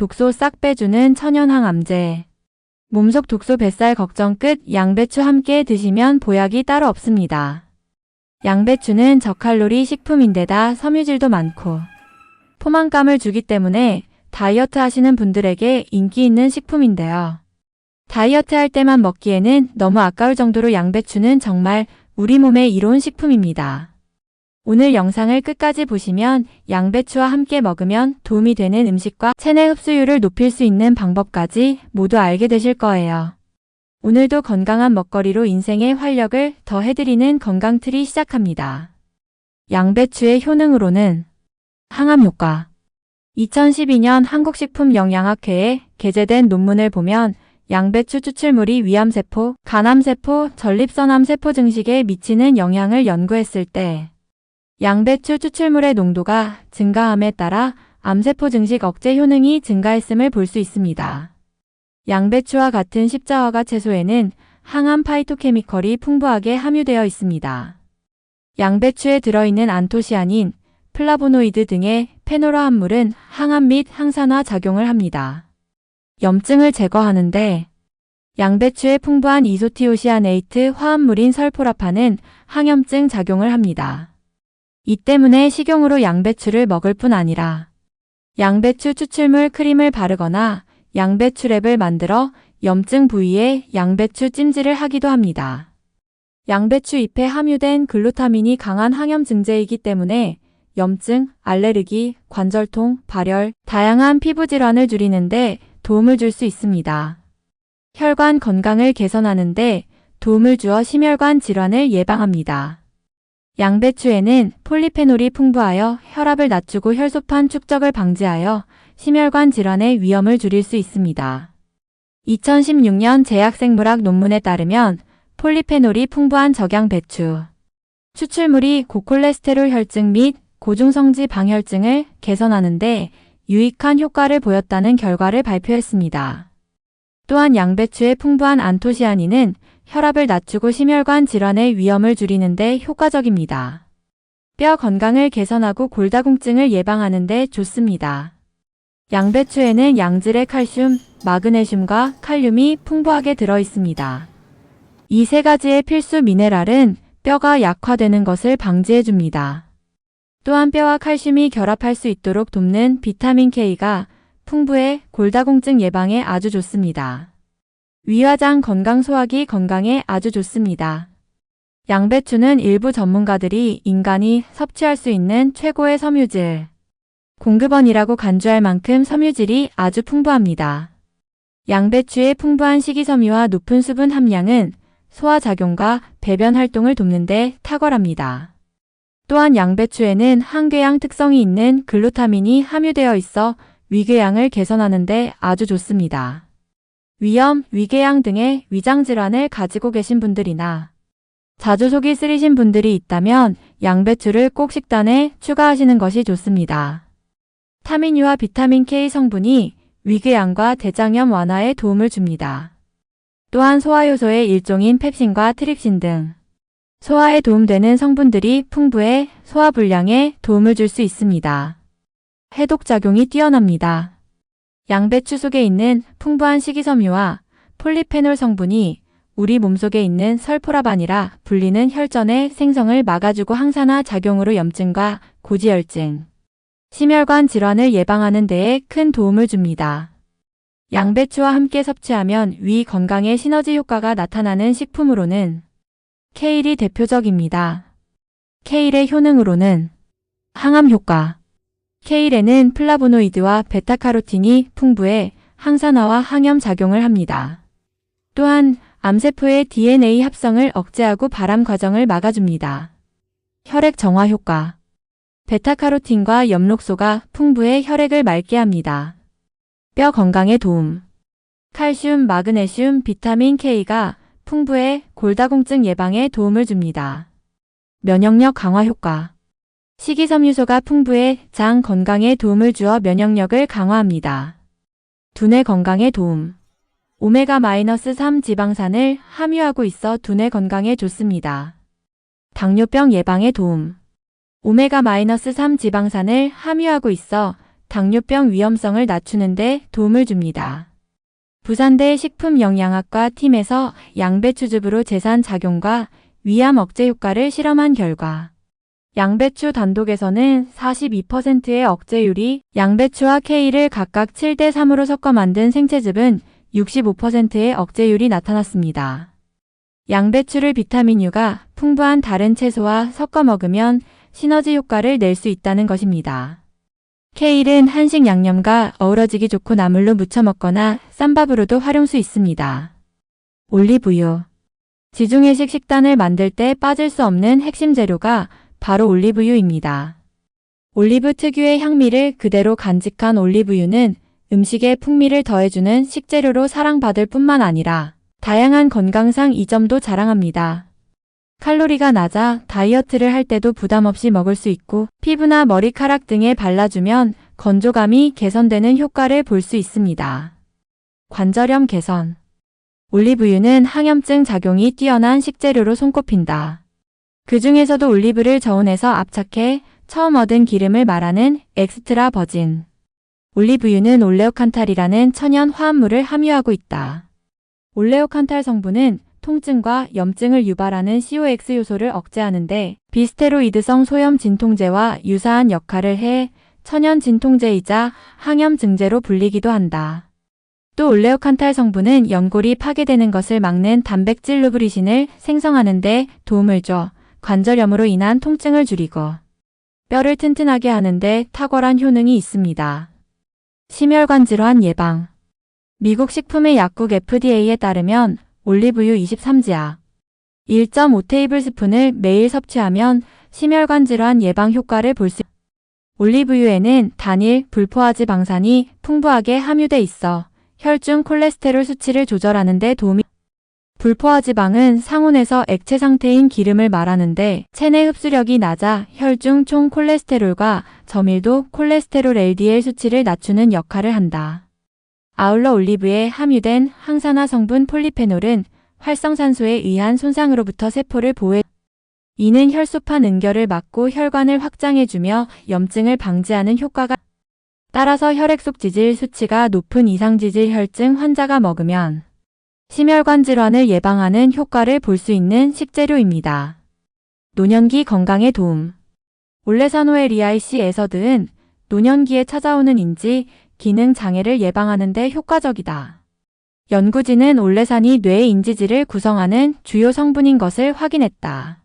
독소 싹 빼주는 천연 항 암제. 몸속 독소 뱃살 걱정 끝 양배추 함께 드시면 보약이 따로 없습니다. 양배추는 저칼로리 식품인데다 섬유질도 많고 포만감을 주기 때문에 다이어트 하시는 분들에게 인기 있는 식품인데요. 다이어트 할 때만 먹기에는 너무 아까울 정도로 양배추는 정말 우리 몸에 이로운 식품입니다. 오늘 영상을 끝까지 보시면 양배추와 함께 먹으면 도움이 되는 음식과 체내 흡수율을 높일 수 있는 방법까지 모두 알게 되실 거예요. 오늘도 건강한 먹거리로 인생의 활력을 더해드리는 건강틀이 시작합니다. 양배추의 효능으로는 항암 효과 2012년 한국식품영양학회에 게재된 논문을 보면 양배추 추출물이 위암세포, 간암세포, 전립선암세포 증식에 미치는 영향을 연구했을 때 양배추 추출물의 농도가 증가함에 따라 암세포 증식 억제 효능이 증가했음을 볼 수 있습니다. 양배추와 같은 십자화가 채소에는 항암 파이토케미컬이 풍부하게 함유되어 있습니다. 양배추에 들어있는 안토시아닌, 플라보노이드 등의 페노라 함물은 항암 및 항산화 작용을 합니다. 염증을 제거하는데 양배추에 풍부한 이소티오시아네이트 화합물인 설포라파는 항염증 작용을 합니다. 이 때문에 식용으로 양배추를 먹을 뿐 아니라 양배추 추출물 크림을 바르거나 양배추 랩을 만들어 염증 부위에 양배추 찜질을 하기도 합니다. 양배추 잎에 함유된 글루타민이 강한 항염 증제이기 때문에 염증, 알레르기, 관절통, 발열, 다양한 피부 질환을 줄이는데 도움을 줄 수 있습니다. 혈관 건강을 개선하는데 도움을 주어 심혈관 질환을 예방합니다. 양배추에는 폴리페놀이 풍부하여 혈압을 낮추고 혈소판 축적을 방지하여 심혈관 질환의 위험을 줄일 수 있습니다. 2016년 제약생물학 논문에 따르면 폴리페놀이 풍부한 적양 배추 추출물이 고콜레스테롤 혈증 및 고중성지 방혈증을 개선하는데 유익한 효과를 보였다는 결과를 발표했습니다. 또한 양배추의 풍부한 안토시아닌은 혈압을 낮추고 심혈관 질환의 위험을 줄이는 데 효과적입니다. 뼈 건강을 개선하고 골다공증을 예방하는 데 좋습니다. 양배추에는 양질의 칼슘, 마그네슘과 칼륨이 풍부하게 들어 있습니다. 이 세 가지의 필수 미네랄은 뼈가 약화되는 것을 방지해 줍니다. 또한 뼈와 칼슘이 결합할 수 있도록 돕는 비타민 K가 풍부해 골다공증 예방에 아주 좋습니다. 위화장 건강 소화기 건강에 아주 좋습니다. 양배추는 일부 전문가들이 인간이 섭취할 수 있는 최고의 섬유질, 공급원이라고 간주할 만큼 섬유질이 아주 풍부합니다. 양배추의 풍부한 식이섬유와 높은 수분 함량은 소화작용과 배변 활동을 돕는데 탁월합니다. 또한 양배추에는 항궤양 특성이 있는 글루타민이 함유되어 있어 위궤양을 개선하는데 아주 좋습니다. 위염, 위궤양 등의 위장 질환을 가지고 계신 분들이나 자주 속이 쓰리신 분들이 있다면 양배추를 꼭 식단에 추가하시는 것이 좋습니다. 타민유와 비타민 K 성분이 위궤양과 대장염 완화에 도움을 줍니다. 또한 소화효소의 일종인 펩신과 트립신 등 소화에 도움되는 성분들이 풍부해 소화 불량에 도움을 줄 수 있습니다. 해독작용이 뛰어납니다. 양배추 속에 있는 풍부한 식이섬유와 폴리페놀 성분이 우리 몸속에 있는 설포라반이라 불리는 혈전의 생성을 막아주고 항산화 작용으로 염증과 고지혈증, 심혈관 질환을 예방하는 데에 큰 도움을 줍니다. 양배추와 함께 섭취하면 위 건강에 시너지 효과가 나타나는 식품으로는 케일이 대표적입니다. 케일의 효능으로는 항암 효과 케일에는 플라보노이드와 베타카로틴이 풍부해 항산화와 항염 작용을 합니다. 또한 암세포의 DNA 합성을 억제하고 발암 과정을 막아줍니다. 혈액 정화 효과 베타카로틴과 엽록소가 풍부해 혈액을 맑게 합니다. 뼈 건강에 도움 칼슘, 마그네슘, 비타민 K가 풍부해 골다공증 예방에 도움을 줍니다. 면역력 강화 효과 식이섬유소가 풍부해 장 건강에 도움을 주어 면역력을 강화합니다. 두뇌 건강에 도움 오메가-3 지방산을 함유하고 있어 두뇌 건강에 좋습니다. 당뇨병 예방에 도움 오메가-3 지방산을 함유하고 있어 당뇨병 위험성을 낮추는 데 도움을 줍니다. 부산대 식품영양학과 팀에서 양배추즙으로 제산 작용과 위암 억제 효과를 실험한 결과 양배추 단독에서는 42%의 억제율이 양배추와 K를 각각 7대 3으로 섞어 만든 생채즙은 65%의 억제율이 나타났습니다. 양배추를 비타민 U가 풍부한 다른 채소와 섞어 먹으면 시너지 효과를 낼 수 있다는 것입니다. 케일은 한식 양념과 어우러지기 좋고 나물로 무쳐 먹거나 쌈밥으로도 활용 수 있습니다. 올리브유 지중해식 식단을 만들 때 빠질 수 없는 핵심 재료가 바로 올리브유입니다. 올리브 특유의 향미를 그대로 간직한 올리브유는 음식에 풍미를 더해주는 식재료로 사랑받을 뿐만 아니라 다양한 건강상 이점도 자랑합니다. 칼로리가 낮아 다이어트를 할 때도 부담 없이 먹을 수 있고 피부나 머리카락 등에 발라주면 건조감이 개선되는 효과를 볼 수 있습니다. 관절염 개선 올리브유는 항염증 작용이 뛰어난 식재료로 손꼽힌다. 그 중에서도 올리브를 저온에서 압착해 처음 얻은 기름을 말하는 엑스트라 버진. 올리브유는 올레오칸탈이라는 천연 화합물을 함유하고 있다. 올레오칸탈 성분은 통증과 염증을 유발하는 COX 요소를 억제하는데 비스테로이드성 소염 진통제와 유사한 역할을 해 천연 진통제이자 항염 증제로 불리기도 한다. 또 올레오칸탈 성분은 연골이 파괴되는 것을 막는 단백질 루브리신을 생성하는 데 도움을 줘 관절염으로 인한 통증을 줄이고 뼈를 튼튼하게 하는데 탁월한 효능이 있습니다. 심혈관 질환 예방 미국 식품의 약국 FDA에 따르면 올리브유 23지약 1.5테이블스푼을 매일 섭취하면 심혈관 질환 예방 효과를 볼수 올리브유에는 단일 불포화지 방산이 풍부하게 함유돼 있어 혈중 콜레스테롤 수치를 조절하는 데 도움이 불포화 지방은 상온에서 액체 상태인 기름을 말하는데 체내 흡수력이 낮아 혈중 총 콜레스테롤과 저밀도 콜레스테롤 LDL 수치를 낮추는 역할을 한다. 아울러 올리브에 함유된 항산화 성분 폴리페놀은 활성산소에 의한 손상으로부터 세포를 보호해 이는 혈소판 응결을 막고 혈관을 확장해주며 염증을 방지하는 효과가 따라서 혈액 속 지질 수치가 높은 이상 지질 혈증 환자가 먹으면 심혈관 질환을 예방하는 효과를 볼 수 있는 식재료입니다. 노년기 건강에 도움 올레사노에리아이시 에서드은 노년기에 찾아오는 인지, 기능 장애를 예방하는 데 효과적이다. 연구진은 올레산이 뇌 인지질을 구성하는 주요 성분인 것을 확인했다.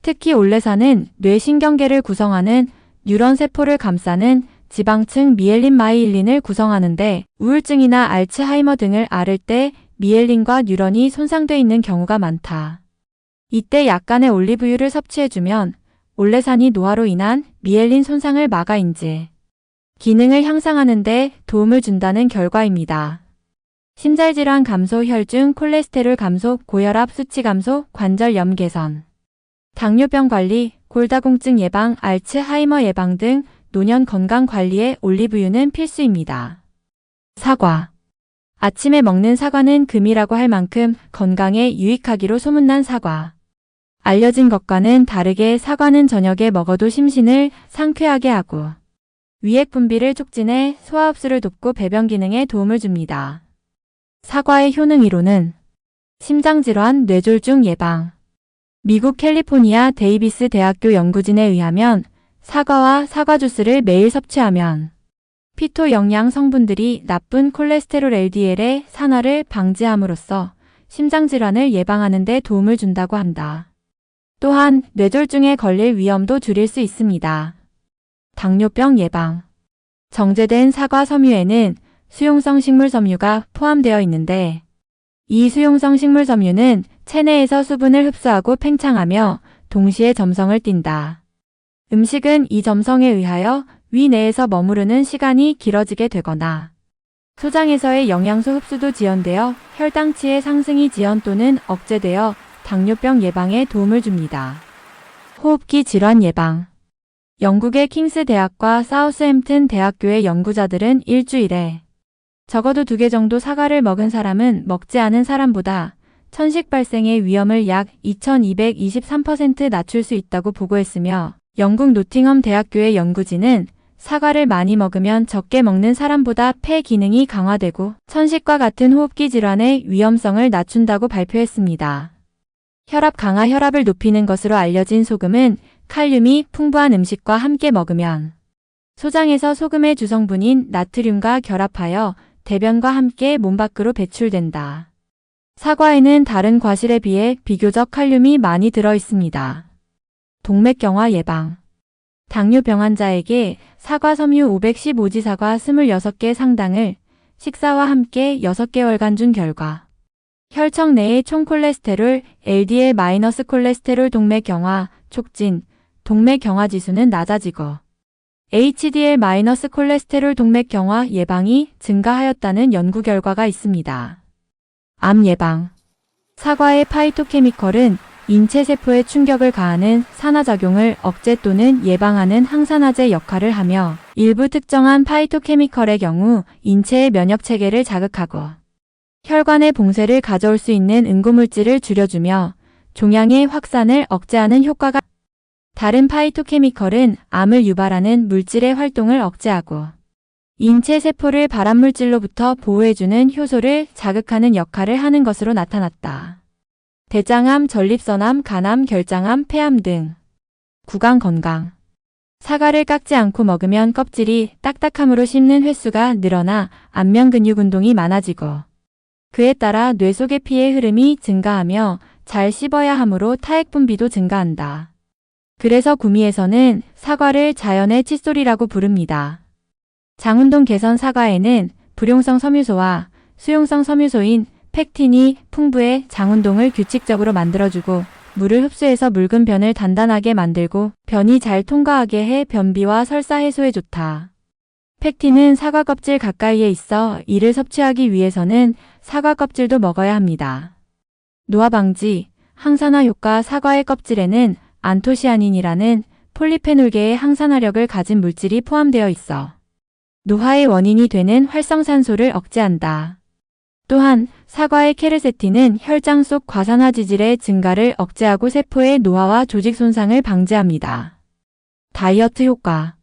특히 올레산은 뇌 신경계를 구성하는 뉴런 세포를 감싸는 지방층 미엘린 마이일린을 구성하는데 우울증이나 알츠하이머 등을 앓을 때 미엘린과 뉴런이 손상돼 있는 경우가 많다. 이때 약간의 올리브유를 섭취해주면 올레산이 노화로 인한 미엘린 손상을 막아 인지 기능을 향상하는 데 도움을 준다는 결과입니다. 심장질환 감소, 혈중, 콜레스테롤 감소, 고혈압 수치 감소, 관절염 개선, 당뇨병 관리, 골다공증 예방, 알츠하이머 예방 등 노년 건강 관리에 올리브유는 필수입니다. 사과 아침에 먹는 사과는 금이라고 할 만큼 건강에 유익하기로 소문난 사과. 알려진 것과는 다르게 사과는 저녁에 먹어도 심신을 상쾌하게 하고 위액 분비를 촉진해 소화 흡수를 돕고 배변 기능에 도움을 줍니다. 사과의 효능 이론은 심장질환, 뇌졸중 예방 미국 캘리포니아 데이비스 대학교 연구진에 의하면 사과와 사과 주스를 매일 섭취하면 피토 영양 성분들이 나쁜 콜레스테롤 LDL의 산화를 방지함으로써 심장 질환을 예방하는 데 도움을 준다고 한다. 또한 뇌졸중에 걸릴 위험도 줄일 수 있습니다. 당뇨병 예방 정제된 사과 섬유에는 수용성 식물 섬유가 포함되어 있는데 이 수용성 식물 섬유는 체내에서 수분을 흡수하고 팽창하며 동시에 점성을 띈다. 음식은 이 점성에 의하여 위 내에서 머무르는 시간이 길어지게 되거나 소장에서의 영양소 흡수도 지연되어 혈당치의 상승이 지연 또는 억제되어 당뇨병 예방에 도움을 줍니다. 호흡기 질환 예방 영국의 킹스 대학과 사우스햄튼 대학교의 연구자들은 일주일에 적어도 두 개 정도 사과를 먹은 사람은 먹지 않은 사람보다 천식 발생의 위험을 약 2223% 낮출 수 있다고 보고했으며 영국 노팅엄 대학교의 연구진은 사과를 많이 먹으면 적게 먹는 사람보다 폐 기능이 강화되고 천식과 같은 호흡기 질환의 위험성을 낮춘다고 발표했습니다. 혈압 강화 혈압을 높이는 것으로 알려진 소금은 칼륨이 풍부한 음식과 함께 먹으면 소장에서 소금의 주성분인 나트륨과 결합하여 대변과 함께 몸 밖으로 배출된다. 사과에는 다른 과실에 비해 비교적 칼륨이 많이 들어 있습니다. 동맥경화 예방 당뇨병 환자에게 사과 섬유 515지 사과 26개 상당을 식사와 함께 6개월간 준 결과 혈청 내의 총 콜레스테롤, LDL 마이너스 콜레스테롤 동맥 경화, 촉진, 동맥 경화 지수는 낮아지고 HDL 마이너스 콜레스테롤 동맥 경화 예방이 증가하였다는 연구 결과가 있습니다. 암 예방 사과의 파이토케미컬은 인체 세포에 충격을 가하는 산화작용을 억제 또는 예방하는 항산화제 역할을 하며 일부 특정한 파이토케미컬의 경우 인체의 면역 체계를 자극하고 혈관의 봉쇄를 가져올 수 있는 응고물질을 줄여주며 종양의 확산을 억제하는 효과가 다른 파이토케미컬은 암을 유발하는 물질의 활동을 억제하고 인체 세포를 발암물질로부터 보호해주는 효소를 자극하는 역할을 하는 것으로 나타났다. 대장암, 전립선암, 간암, 결장암, 폐암 등 구강 건강 사과를 깎지 않고 먹으면 껍질이 딱딱함으로 씹는 횟수가 늘어나 안면 근육 운동이 많아지고 그에 따라 뇌 속의 피의 흐름이 증가하며 잘 씹어야 하므로 타액 분비도 증가한다. 그래서 구미에서는 사과를 자연의 칫솔이라고 부릅니다. 장운동 개선 사과에는 불용성 섬유소와 수용성 섬유소인 팩틴이 풍부해 장운동을 규칙적으로 만들어주고 물을 흡수해서 묽은 변을 단단하게 만들고 변이 잘 통과하게 해 변비와 설사 해소에 좋다. 팩틴은 사과 껍질 가까이에 있어 이를 섭취하기 위해서는 사과 껍질도 먹어야 합니다. 노화 방지, 항산화 효과 사과의 껍질에는 안토시아닌이라는 폴리페놀계의 항산화력을 가진 물질이 포함되어 있어 노화의 원인이 되는 활성산소를 억제한다. 또한 사과의 케르세틴은 혈장 속 과산화 지질의 증가를 억제하고 세포의 노화와 조직 손상을 방지합니다. 다이어트 효과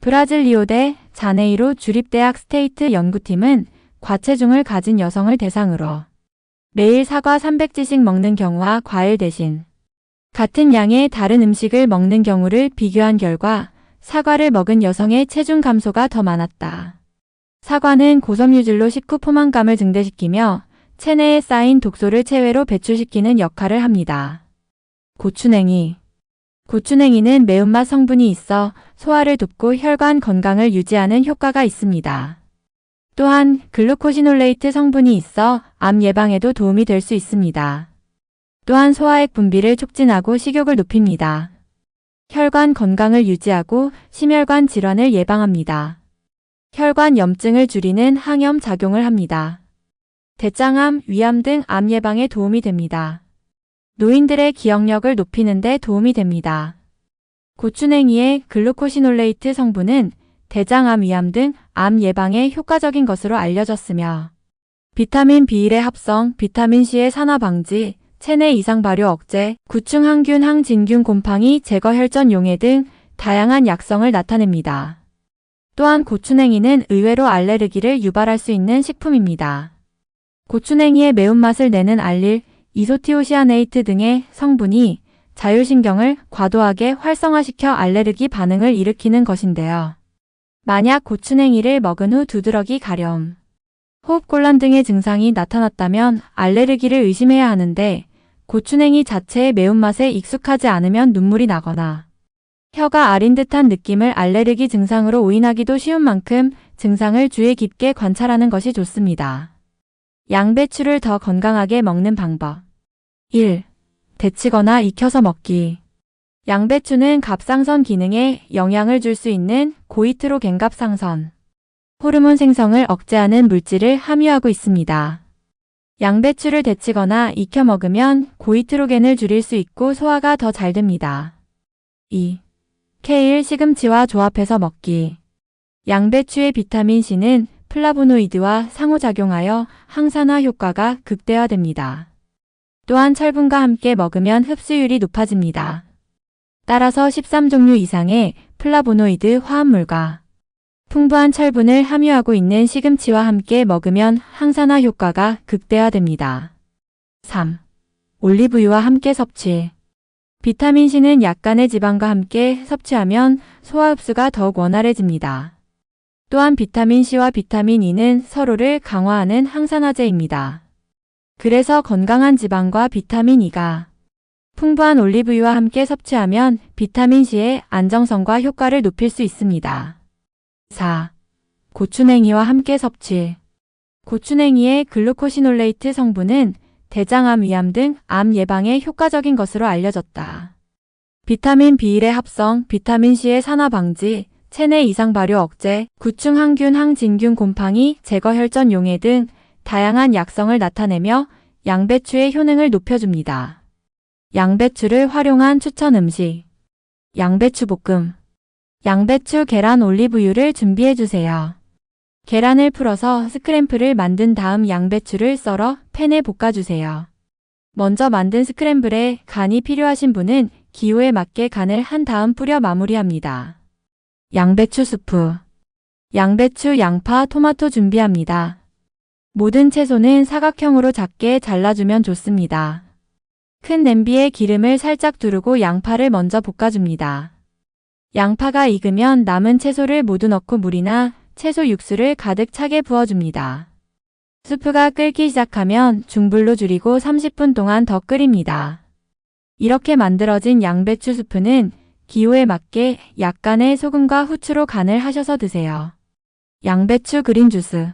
브라질 리오데 자네이로 주립대학 스테이트 연구팀은 과체중을 가진 여성을 대상으로 매일 사과 300지씩 먹는 경우와 과일 대신 같은 양의 다른 음식을 먹는 경우를 비교한 결과 사과를 먹은 여성의 체중 감소가 더 많았다. 사과는 고섬유질로 식후 포만감을 증대시키며 체내에 쌓인 독소를 체외로 배출시키는 역할을 합니다. 고추냉이 고추냉이는 매운맛 성분이 있어 소화를 돕고 혈관 건강을 유지하는 효과가 있습니다. 또한 글루코시놀레이트 성분이 있어 암 예방에도 도움이 될 수 있습니다. 또한 소화액 분비를 촉진하고 식욕을 높입니다. 혈관 건강을 유지하고 심혈관 질환을 예방합니다. 혈관 염증을 줄이는 항염 작용을 합니다. 대장암, 위암 등 암 예방에 도움이 됩니다. 노인들의 기억력을 높이는 데 도움이 됩니다. 고추냉이의 글루코시놀레이트 성분은 대장암, 위암 등 암 예방에 효과적인 것으로 알려졌으며 비타민 B1의 합성, 비타민 C의 산화 방지, 체내 이상 발효 억제, 구충 항균, 항진균 곰팡이 제거 혈전 용해 등 다양한 약성을 나타냅니다. 또한 고추냉이는 의외로 알레르기를 유발할 수 있는 식품입니다. 고추냉이의 매운맛을 내는 알릴, 이소티오시아네이트 등의 성분이 자율신경을 과도하게 활성화시켜 알레르기 반응을 일으키는 것인데요. 만약 고추냉이를 먹은 후 두드러기 가려움, 호흡곤란 등의 증상이 나타났다면 알레르기를 의심해야 하는데 고추냉이 자체의 매운맛에 익숙하지 않으면 눈물이 나거나 혀가 아린 듯한 느낌을 알레르기 증상으로 오인하기도 쉬운 만큼 증상을 주의 깊게 관찰하는 것이 좋습니다. 양배추를 더 건강하게 먹는 방법 1. 데치거나 익혀서 먹기 양배추는 갑상선 기능에 영향을 줄 수 있는 고이트로겐 갑상선 호르몬 생성을 억제하는 물질을 함유하고 있습니다. 양배추를 데치거나 익혀 먹으면 고이트로겐을 줄일 수 있고 소화가 더 잘 됩니다. 2. 케일 시금치와 조합해서 먹기. 양배추의 비타민 C는 플라보노이드와 상호작용하여 항산화 효과가 극대화됩니다. 또한 철분과 함께 먹으면 흡수율이 높아집니다. 따라서 13종류 이상의 플라보노이드 화합물과 풍부한 철분을 함유하고 있는 시금치와 함께 먹으면 항산화 효과가 극대화됩니다. 3. 올리브유와 함께 섭취. 비타민C는 약간의 지방과 함께 섭취하면 소화 흡수가 더욱 원활해집니다. 또한 비타민C와 비타민E는 서로를 강화하는 항산화제입니다. 그래서 건강한 지방과 비타민E가 풍부한 올리브유와 함께 섭취하면 비타민C의 안정성과 효과를 높일 수 있습니다. 4. 고추냉이와 함께 섭취. 고추냉이의 글루코시놀레이트 성분은 대장암 위암 등 암 예방에 효과적인 것으로 알려졌다. 비타민 B1의 합성, 비타민 C의 산화 방지, 체내 이상 발효 억제, 구충 항균 항진균 곰팡이 제거 혈전 용해 등 다양한 약성을 나타내며 양배추의 효능을 높여줍니다. 양배추를 활용한 추천 음식. 양배추 볶음. 양배추 계란 올리브유를 준비해 주세요. 계란을 풀어서 스크램플을 만든 다음 양배추를 썰어 팬에 볶아주세요. 먼저 만든 스크램블에 간이 필요하신 분은 기호에 맞게 간을 한 다음 뿌려 마무리합니다. 양배추 수프. 양배추, 양파, 토마토 준비합니다. 모든 채소는 사각형으로 작게 잘라주면 좋습니다. 큰 냄비에 기름을 살짝 두르고 양파를 먼저 볶아줍니다. 양파가 익으면 남은 채소를 모두 넣고 물이나 채소 육수를 가득 차게 부어줍니다. 수프가 끓기 시작하면 중불로 줄이고 30분 동안 더 끓입니다. 이렇게 만들어진 양배추 수프는 기호에 맞게 약간의 소금과 후추로 간을 하셔서 드세요. 양배추 그린 주스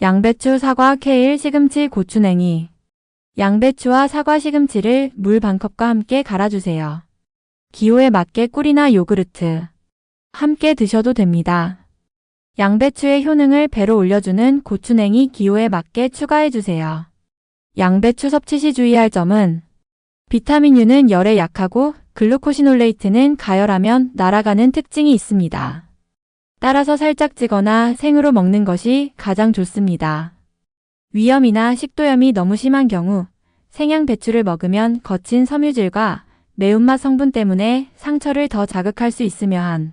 양배추, 사과, 케일, 시금치, 고추냉이 양배추와 사과 시금치를 물 반컵과 함께 갈아주세요. 기호에 맞게 꿀이나 요구르트 함께 드셔도 됩니다. 양배추의 효능을 배로 올려주는 고추냉이 기호에 맞게 추가해주세요. 양배추 섭취 시 주의할 점은 비타민유는 열에 약하고 글루코시놀레이트는 가열하면 날아가는 특징이 있습니다. 따라서 살짝 찌거나 생으로 먹는 것이 가장 좋습니다. 위염이나 식도염이 너무 심한 경우 생양 배추를 먹으면 거친 섬유질과 매운맛 성분 때문에 상처를 더 자극할 수 있으며 한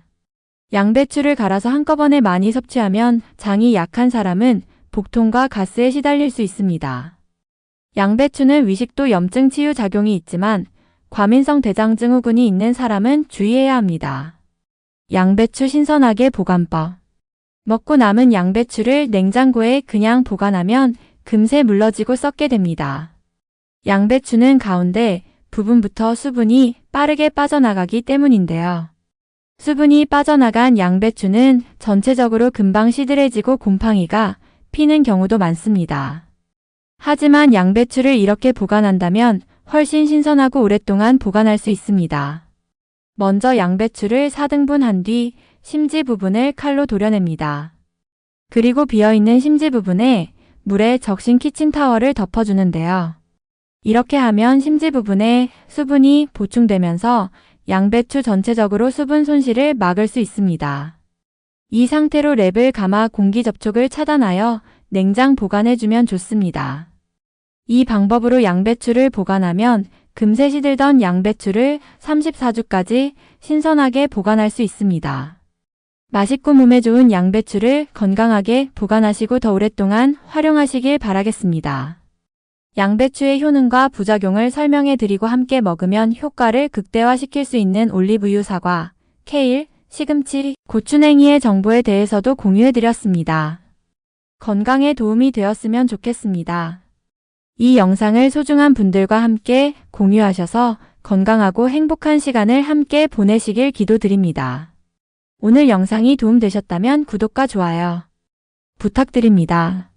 양배추를 갈아서 한꺼번에 많이 섭취하면 장이 약한 사람은 복통과 가스에 시달릴 수 있습니다. 양배추는 위식도 염증 치유 작용이 있지만 과민성 대장 증후군이 있는 사람은 주의해야 합니다. 양배추 신선하게 보관법 먹고 남은 양배추를 냉장고에 그냥 보관하면 금세 물러지고 썩게 됩니다. 양배추는 가운데 부분부터 수분이 빠르게 빠져나가기 때문인데요. 수분이 빠져나간 양배추는 전체적으로 금방 시들해지고 곰팡이가 피는 경우도 많습니다. 하지만 양배추를 이렇게 보관한다면 훨씬 신선하고 오랫동안 보관할 수 있습니다. 먼저 양배추를 4등분한 뒤 심지 부분을 칼로 도려냅니다. 그리고 비어있는 심지 부분에 물에 적신 키친타월을 덮어주는데요. 이렇게 하면 심지 부분에 수분이 보충되면서 양배추 전체적으로 수분 손실을 막을 수 있습니다. 이 상태로 랩을 감아 공기 접촉을 차단하여 냉장 보관해주면 좋습니다. 이 방법으로 양배추를 보관하면 금세 시들던 양배추를 34주까지 신선하게 보관할 수 있습니다. 맛있고 몸에 좋은 양배추를 건강하게 보관하시고 더 오랫동안 활용하시길 바라겠습니다. 양배추의 효능과 부작용을 설명해 드리고 함께 먹으면 효과를 극대화시킬 수 있는 올리브유 사과, 케일, 시금치, 고추냉이의 정보에 대해서도 공유해 드렸습니다. 건강에 도움이 되었으면 좋겠습니다. 이 영상을 소중한 분들과 함께 공유하셔서 건강하고 행복한 시간을 함께 보내시길 기도드립니다. 오늘 영상이 도움되셨다면 구독과 좋아요 부탁드립니다.